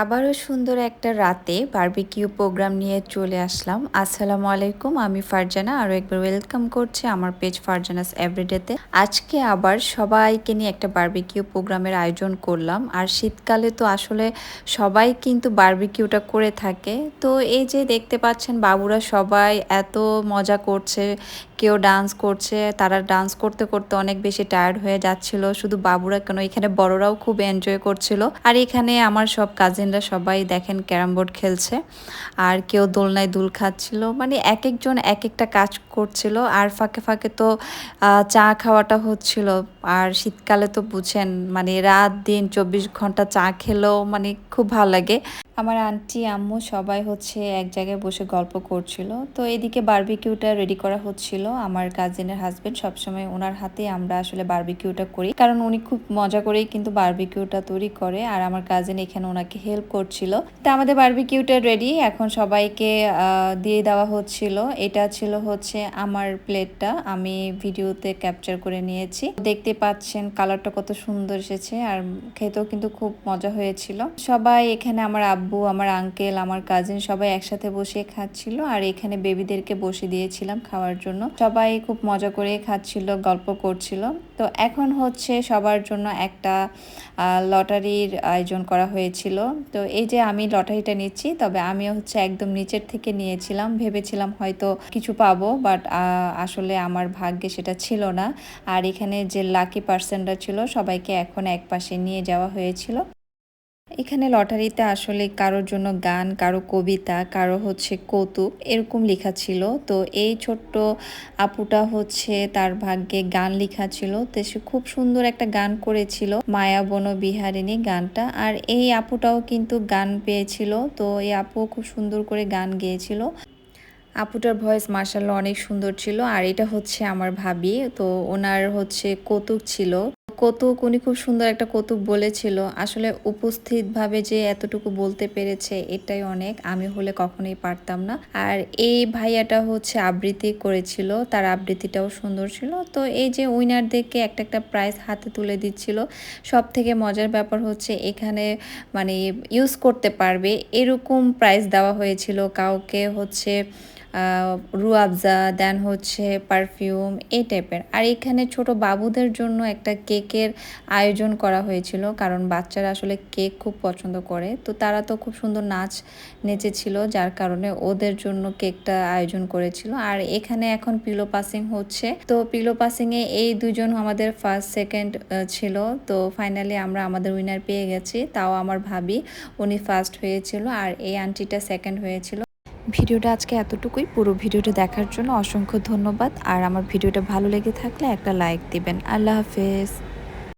আবারও সুন্দর একটা রাতে বার্বিকিউ প্রোগ্রাম নিয়ে চলে আসলাম। আসসালামু আলাইকুম, আমি ফারজানা। আরও একবার ওয়েলকাম করছি আমার পেজ ফারজানাস এভরিডেতে আজকে আবার সবাইকে নিয়ে একটা বারবিকিউ প্রোগ্রামের আয়োজন করলাম। আর শীতকালে তো আসলে সবাই কিন্তু বারবিকিউটা করে থাকে। তো এই যে দেখতে পাচ্ছেন বাবুরা সবাই এত মজা করছে, কেউ ডান্স করছে, তারা ডান্স করতে করতে অনেক বেশি টায়ার্ড হয়ে যাচ্ছিল। শুধু বাবুরা কেন, এখানে বড়রাও খুব এনজয় করছিল। আর এখানে আমার সব কাজিনরা সবাই দেখেন ক্যারাম বোর্ড খেলছে, আর কেউ দোলনায় দুল খাচ্ছিল। মানে এক একজন এক একটা কাজ করছিল, আর ফাঁকে ফাঁকে তো চা খাওয়াটা হচ্ছিল। আর শীতকালে তো বুঝেন মানে রাত দিন চব্বিশ ঘণ্টা চা খেলেও মানে খুব ভালো লাগে। আমার আন্টি, আম্মু সবাই হচ্ছে এক জায়গায় বসে গল্প করছিল। তো এদিকে বার্বিকিউটা রেডি করা হচ্ছিল। আমার কাজিনের হাজবেন্ড সবসময় ওনার হাতে আমরা আসলে বার্বিকিউটা করি। কারণ উনি খুব মজা করেই কিন্তু বার্বিকিউটা তৈরি করে। আর আমার কাজিন এখানে ওনাকে হেল্প করছিল। তো আমাদের বার্বিকিউটা রেডি এখন সবাইকে দিয়ে দেওয়া হচ্ছিল। এটা ছিল হচ্ছে আমার প্লেটটা আমি ভিডিওতে ক্যাপচার করে নিয়েছি। দেখতে পাচ্ছেন কালারটা কত সুন্দর এসেছে। আর খেতেও কিন্তু খুব মজা হয়েছিল। সবাই এখানে আমার আব্বু, আমার আঙ্কেল আমার কাজিন সবাই একসাথে বসে খাচ্ছিল আর এখানে বেবিদেরকে বসে দিয়েছিলাম খাওয়ার জন্য। সবাই খুব মজা করে খাচ্ছিল, গল্প করছিল। তো এখন হচ্ছে সবার জন্য একটা লটারির আয়োজন করা হয়েছিল। তো এই যে আমি লটারিটা নিচ্ছি, তবে আমি হচ্ছে একদম নিচের থেকে নিয়েছিলাম। ভেবেছিলাম হয়তো কিছু পাবো বাট আসলে আমার ভাগ্যে সেটা ছিল না। আর এখানে যে লাকি পার্সেন্টটা ছিল, সবাইকে এখন এক পাশে নিয়ে যাওয়া হয়েছিল। এখানে লটারিতে আসলে কারোর জন্য গান, কারও কবিতা, কারও হচ্ছে কৌতুক এরকম লেখা ছিল। তো এই ছোট্ট আপুটা হচ্ছে তার ভাগ্যে গান লেখা ছিল। তো সে খুব সুন্দর একটা গান করেছিল, মায়া বন বিহারিণী গানটা। আর এই আপুটাও কিন্তু গান পেয়েছিল। তো এই আপু খুব সুন্দর করে গান গেয়েছিল। আপুটার ভয়েস মার্শাল্লাহ অনেক সুন্দর ছিল। আর এটা হচ্ছে আমার ভাবি। তো ওনার হচ্ছে কৌতুক ছিল। কৌতুক, উনি খুব সুন্দর একটা কৌতুক বলেছিল। আসলে উপস্থিতভাবে যে এতটুকু বলতে পেরেছে এটাই অনেক, আমি হলে কখনোই পারতাম না। আর এই ভাইয়াটা হচ্ছে আবৃত্তি করেছিল, তার আবৃত্তিটাও সুন্দর ছিল। তো এই যে উইনারদেরকে একটা একটা প্রাইজ হাতে তুলে দিচ্ছিল সব থেকে মজার ব্যাপার হচ্ছে এখানে মানে ইউজ করতে পারবে, এরকম প্রাইজ দেওয়া হয়েছিল। কাউকে হচ্ছে রুয়াবজা, দেন হচ্ছে পারফিউম এই টাইপের আর এখানে ছোট বাবুদের জন্য একটা কেকের আয়োজন করা হয়েছিল, কারণ বাচ্চারা আসলে কেক খুব পছন্দ করে। তো তারা তো খুব সুন্দর নাচ নেচেছিল, যার কারণে ওদের জন্য কেকটা আয়োজন করেছিল। আর এখানে এখন পিলো পাসিং হচ্ছে। তো পিলো পাসিংয়ে এই দুজন আমাদের ফার্স্ট সেকেন্ড ছিল। তো ফাইনালি আমরা আমাদের উইনার পেয়ে গেছি, তাও আমার ভাবি, উনি ফার্স্ট হয়েছিল, আর এই আন্টিটা সেকেন্ড হয়েছিল। ভিডিওটা আজকে এতটুকুই। পুরো ভিডিওটা দেখার জন্য অসংখ্য ধন্যবাদ। আর আমার ভিডিওটা ভালো লেগে থাকলে একটা লাইক দিবেন। আল্লাহ হাফেজ।